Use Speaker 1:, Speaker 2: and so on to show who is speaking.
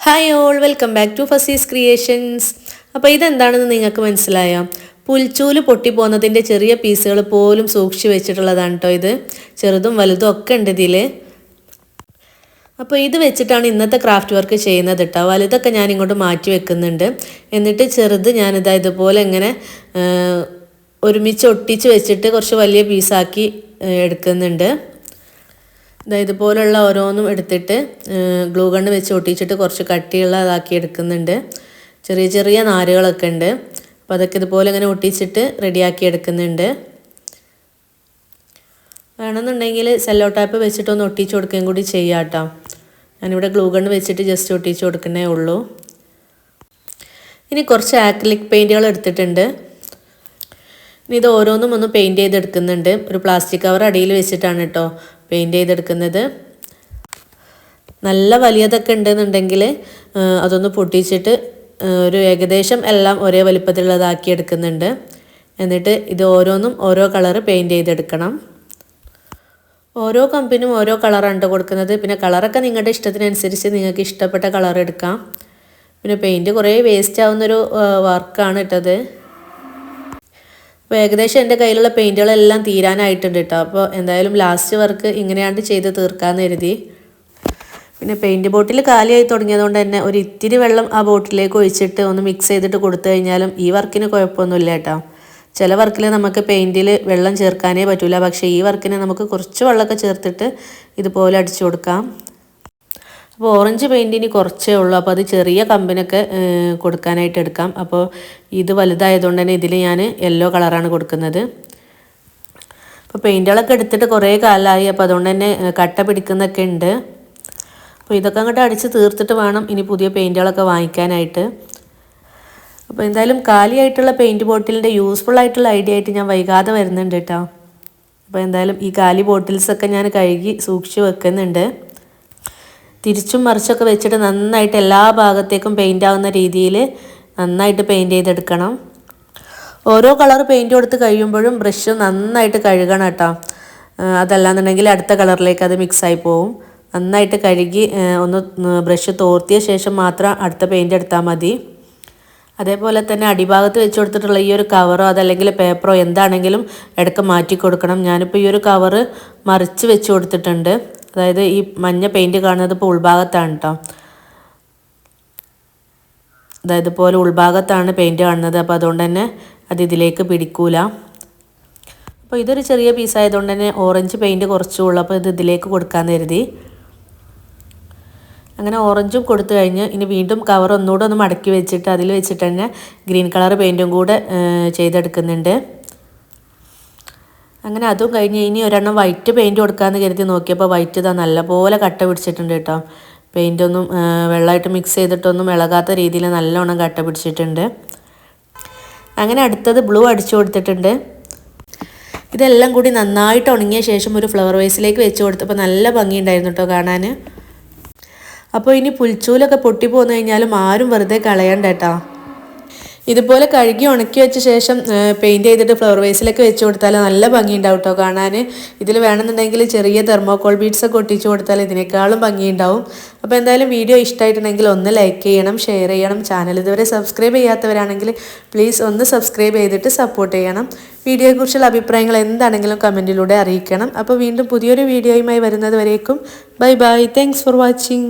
Speaker 1: Hi all welcome back to Fasees creations അപ്പോൾ ഇതെന്താണെന്ന് നിങ്ങൾക്ക് മനസ്സിലായോ? പുൽച്ചൂൽ പൊട്ടിപ്പോകുന്നതിന്റെ ചെറിയ പീസുകൾ പോലും സൂക്ഷിച്ച് വെച്ചിട്ടുള്ളതാണ് കേട്ടോ ഇത്. ചെറുതും വലുതും ഒക്കെ ഉണ്ട് ഇതിൽ അപ്പോൾ ഇത് വെച്ചിട്ടാണ് ഇന്നത്തെ ക്രാഫ്റ്റ് വർക്ക് ചെയ്യുന്നത് കേട്ടോ വലുതൊക്കെ ഞാൻ ഇങ്ങോട്ട് മാറ്റി വെക്കുന്നുണ്ട്. എന്നിട്ട് ചെറുത് ഞാനിതാ ഇതുപോലെ ഇങ്ങനെ ഒരുമിച്ച് ഒട്ടിച്ച് വെച്ചിട്ട് കുറച്ച് വലിയ പീസാക്കി എടുക്കുന്നുണ്ട്. ഇതുപോലുള്ള ഓരോന്നും എടുത്തിട്ട് ഗ്ലൂ ഗണ്ണ് വെച്ച് ഒട്ടിച്ചിട്ട് കുറച്ച് കട്ടിയുള്ള കട്ടിയുള്ളതാക്കി എടുക്കുന്നുണ്ട്. ചെറിയ ചെറിയ നാരുകളൊക്കെ ഉണ്ട്. അപ്പോൾ അതൊക്കെ ഇതുപോലെ ഇങ്ങനെ ഒട്ടിച്ചിട്ട് റെഡിയാക്കി എടുക്കുന്നുണ്ട്. വേണമെന്നുണ്ടെങ്കിൽ സെല്ലോ ടാപ്പ് വെച്ചിട്ടൊന്ന് ഒട്ടിച്ച് കൊടുക്കുകയും കൂടി ചെയ്യാം കേട്ടോ. ഞാനിവിടെ ഗ്ലൂ ഗണ്ണ് വെച്ചിട്ട് ജസ്റ്റ് ഒട്ടിച്ച് കൊടുക്കുന്നേ ഉള്ളൂ. ഇനി കുറച്ച് ആക്രിലിക് പെയിന്റുകൾ എടുത്തിട്ടുണ്ട്. ഇനി ഇത് ഓരോന്നും ഒന്ന് പെയിന്റ് ചെയ്തെടുക്കുന്നുണ്ട്. ഒരു പ്ലാസ്റ്റിക് കവർ അടിയിൽ വെച്ചിട്ടാണ് കേട്ടോ പെയിന്റ് ചെയ്തെടുക്കുന്നത്. നല്ല വലിയതൊക്കെ ഉണ്ടെന്നുണ്ടെങ്കിൽ അതൊന്ന് പൊട്ടിച്ചിട്ട് ഒരു ഏകദേശം എല്ലാം ഒരേ വലിപ്പത്തിലുള്ളതാക്കി എടുക്കുന്നുണ്ട്. എന്നിട്ട് ഇത് ഓരോന്നും ഓരോ കളറ് പെയിന്റ് ചെയ്തെടുക്കണം. ഓരോ കമ്പിനും ഓരോ കളറാണ് കൊടുക്കുന്നത്. പിന്നെ കളറൊക്കെ നിങ്ങളുടെ ഇഷ്ടത്തിനനുസരിച്ച് നിങ്ങൾക്ക് ഇഷ്ടപ്പെട്ട കളർ എടുക്കാം. പിന്നെ പെയിന്റ് കുറേ വേസ്റ്റ് ആവുന്നൊരു വർക്കാണ് ഇട്ടത്. അപ്പോൾ ഏകദേശം എന്റെ കയ്യിലുള്ള പെയിന്റുകളെല്ലാം തീരാനായിട്ടുണ്ട് കേട്ടോ അപ്പോൾ എന്തായാലും ലാസ്റ്റ് വർക്ക് ഇങ്ങനെയാണ്ട് ചെയ്ത് തീർക്കാമെന്ന് കരുതി. പിന്നെ പെയിന്റ് ബോട്ടിൽ കാലിയായി തുടങ്ങിയതുകൊണ്ട് തന്നെ ഒരു ഇത്തിരി വെള്ളം ആ ബോട്ടിലേക്ക് ഒഴിച്ചിട്ട് ഒന്ന് മിക്സ് ചെയ്തിട്ട് കൊടുത്തു കഴിഞ്ഞാലും ഈ വർക്കിന് കുഴപ്പമൊന്നുമില്ല കേട്ടോ ചില വർക്കിൽ നമുക്ക് പെയിന്റിൽ വെള്ളം ചേർക്കാനേ പറ്റില്ല പക്ഷേ ഈ വർക്കിന് നമുക്ക് കുറച്ച് വെള്ളമൊക്കെ ചേർത്തിട്ട് ഇതുപോലെ അടിച്ചു കൊടുക്കാം. അപ്പോൾ ഓറഞ്ച് പെയിന്റിന് കുറച്ചേ ഉള്ളൂ. അപ്പോൾ അത് ചെറിയ കമ്പിനൊക്കെ കൊടുക്കാനായിട്ട് എടുക്കാം. അപ്പോൾ ഇത് വലുതായതുകൊണ്ട് തന്നെ ഇതിൽ ഞാൻ യെല്ലോ കളറാണ് കൊടുക്കുന്നത്. അപ്പോൾ പെയിന്റുകളൊക്കെ എടുത്തിട്ട് കുറേ കാലമായി. അപ്പോൾ അതുകൊണ്ട് തന്നെ കട്ട പിടിക്കുന്നൊക്കെ ഉണ്ട്. അപ്പോൾ ഇതൊക്കെ അങ്ങോട്ട് അടിച്ച് തീർത്തിട്ട് വേണം ഇനി പുതിയ പെയിന്റുകളൊക്കെ വാങ്ങിക്കാനായിട്ട്. അപ്പോൾ എന്തായാലും കാലിയായിട്ടുള്ള പെയിന്റ് ബോട്ടിലിന്റെ യൂസ്ഫുൾ ആയിട്ടുള്ള ഐഡിയ ആയിട്ട് ഞാൻ വൈകാതെ വരുന്നുണ്ട് കേട്ടോ. അപ്പോൾ എന്തായാലും ഈ കാലി ബോട്ടിൽസൊക്കെ ഞാൻ കഴുകി സൂക്ഷിച്ച് വെക്കുന്നുണ്ട്. തിരിച്ചും മറിച്ചൊക്കെ വെച്ചിട്ട് നന്നായിട്ട് എല്ലാ ഭാഗത്തേക്കും പെയിന്റ് ആവുന്ന രീതിയിൽ നന്നായിട്ട് പെയിന്റ് ചെയ്തെടുക്കണം. ഓരോ കളർ പെയിന്റ് കൊടുത്ത് കഴിയുമ്പോഴും ബ്രഷ് നന്നായിട്ട് കഴുകണം കേട്ടോ. അതല്ലാന്നുണ്ടെങ്കിൽ അടുത്ത കളറിലേക്ക് അത് മിക്സായി പോവും. നന്നായിട്ട് കഴുകി ഒന്ന് ബ്രഷ് തോർത്തിയ ശേഷം മാത്രം അടുത്ത പെയിന്റ് എടുത്താൽ മതി. അതേപോലെ തന്നെ അടിഭാഗത്ത് വെച്ച് കൊടുത്തിട്ടുള്ള ഈ ഒരു കവറോ അതല്ലെങ്കിൽ പേപ്പറോ എന്താണെങ്കിലും ഇടയ്ക്ക് മാറ്റി കൊടുക്കണം. ഞാനിപ്പോൾ ഈ ഒരു കവറ് മറിച്ച് വെച്ച് കൊടുത്തിട്ടുണ്ട്. അതായത് ഈ മഞ്ഞ പെയിന്റ് കാണുന്നത് ഇപ്പോൾ ഉൾഭാഗത്താണ് കേട്ടോ അതായത് ഇതുപോലെ ഉൾഭാഗത്താണ് പെയിന്റ് കാണുന്നത്. അപ്പോൾ അതുകൊണ്ട് തന്നെ അത് ഇതിലേക്ക് പിടിക്കൂല. അപ്പോൾ ഇതൊരു ചെറിയ പീസ് ആയതുകൊണ്ട് തന്നെ ഓറഞ്ച് പെയിന്റ് കുറച്ചുള്ളൂ അപ്പോൾ ഇത് ഇതിലേക്ക് കൊടുക്കാൻ കരുതി. അങ്ങനെ ഓറഞ്ചും കൊടുത്തു കഴിഞ്ഞ് ഇനി വീണ്ടും കവർ ഒന്നുകൂടെ ഒന്ന് മടക്കി വെച്ചിട്ട് അതിൽ വെച്ചിട്ട് തന്നെ ഗ്രീൻ കളർ പെയിന്റും കൂടെ ചെയ്തെടുക്കുന്നുണ്ട്. അങ്ങനെ അതും കഴിഞ്ഞ് ഇനി ഒരെണ്ണം വൈറ്റ് പെയിന്റ് കൊടുക്കാമെന്ന് കരുതി നോക്കിയപ്പോൾ വൈറ്റ് ഇതാ നല്ലപോലെ കട്ട പിടിച്ചിട്ടുണ്ട് കേട്ടോ. പെയിന്റ് ഒന്നും ഏഹ്, വെള്ളമായിട്ട് മിക്സ് ചെയ്തിട്ടൊന്നും ഇളകാത്ത രീതിയിൽ നല്ലോണം കട്ട പിടിച്ചിട്ടുണ്ട്. അങ്ങനെ അടുത്തത് ബ്ലൂ അടിച്ചു കൊടുത്തിട്ടുണ്ട്. ഇതെല്ലാം കൂടി നന്നായിട്ട് ഉണങ്ങിയ ശേഷം ഒരു ഫ്ലവർ വേസിലേക്ക് വെച്ച് കൊടുത്തപ്പോൾ നല്ല ഭംഗിയുണ്ടായിരുന്നു കേട്ടോ കാണാൻ അപ്പോൾ ഇനി പുൽച്ചൂലൊക്കെ പൊട്ടി പോന്നു കഴിഞ്ഞാലും ആരും വെറുതെ കളയണ്ട കേട്ടോ. ഇതുപോലെ കഴുകി ഉണക്കി വെച്ച ശേഷം പെയിന്റ് ചെയ്തിട്ട് ഫ്ലവർ വേസിലൊക്കെ വെച്ച് കൊടുത്താൽ നല്ല ഭംഗിയുണ്ടാവും കേട്ടോ കാണാൻ ഇതിൽ വേണമെന്നുണ്ടെങ്കിൽ ചെറിയ തെർമോക്കോൾ ബീഡ്സ് ഒക്കെ ഒട്ടിച്ച് കൊടുത്താൽ ഇതിനേക്കാളും ഭംഗിയുണ്ടാവും. അപ്പോൾ എന്തായാലും വീഡിയോ ഇഷ്ടമായിട്ടുണ്ടെങ്കിൽ ഒന്ന് ലൈക്ക് ചെയ്യണം ഷെയർ ചെയ്യണം. ചാനൽ ഇതുവരെ സബ്സ്ക്രൈബ് ചെയ്യാത്തവരാണെങ്കിൽ പ്ലീസ് ഒന്ന് സബ്സ്ക്രൈബ് ചെയ്തിട്ട് സപ്പോർട്ട് ചെയ്യണം. വീഡിയോയെക്കുറിച്ചുള്ള അഭിപ്രായങ്ങൾ എന്താണെങ്കിലും കമന്റിലൂടെ അറിയിക്കണം. അപ്പോൾ വീണ്ടും പുതിയൊരു വീഡിയോയുമായി വരുന്നത് വരേക്കും. Bye bye thanks for watching